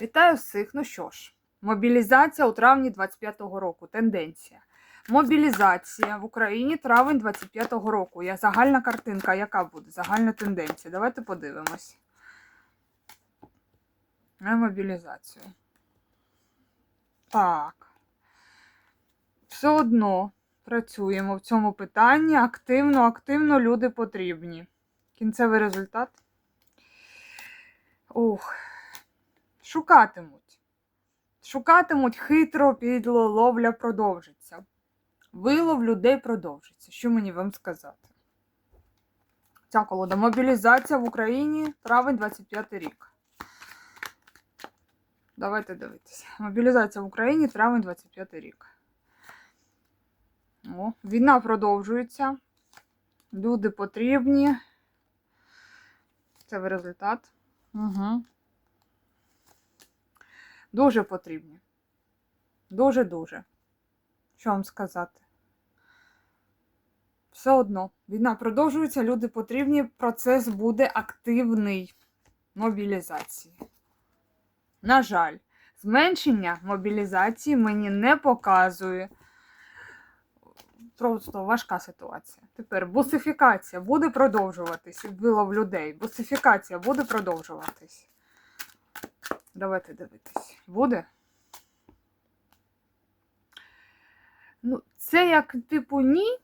Вітаю всіх. Ну що ж, мобілізація у травні 25-го року. Тенденція. Мобілізація в Україні травень 25-го року. Я загальна картинка, яка буде? Загальна тенденція. Давайте подивимось. На мобілізацію. Так. Все одно працюємо в цьому питанні. Активно, активно люди потрібні. Кінцевий результат. Ух. Шукатимуть. Шукатимуть хитро, підло, ловля продовжиться. Вилов людей продовжиться. Що мені вам сказати? Ця колода. Мобілізація в Україні травень 25 рік. Давайте дивитися. Мобілізація в Україні травень 25 рік. О, війна продовжується. Люди потрібні. Це результат. Угу. Дуже потрібні. Дуже-дуже. Що вам сказати? Все одно, війна продовжується, люди потрібні, процес буде активний мобілізації. На жаль, зменшення мобілізації мені не показує. Просто важка ситуація. Тепер бусифікація буде продовжуватись. Вилов людей. Бусифікація буде продовжуватись. Давайте дивитись. Буде? Ну, це як, типу, ні.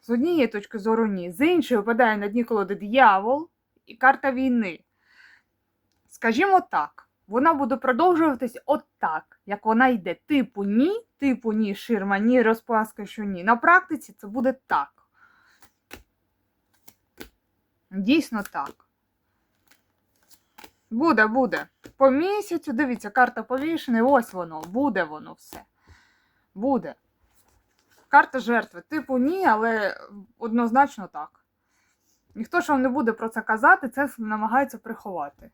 З однієї точки зору ні. З іншої випадає на дні колоди диявол і карта війни. Скажімо так, вона буде продовжуватись отак, як вона йде. Типу ні, типу ні, ширма, ні, розпаска, що ні. На практиці це буде так. Дійсно так. Буде, буде. По місяцю, дивіться, карта повішена, ось воно, буде воно все. Буде. Карта жертви. Типу ні, але однозначно так. Ніхто ж вам не буде про це казати, це намагається приховати.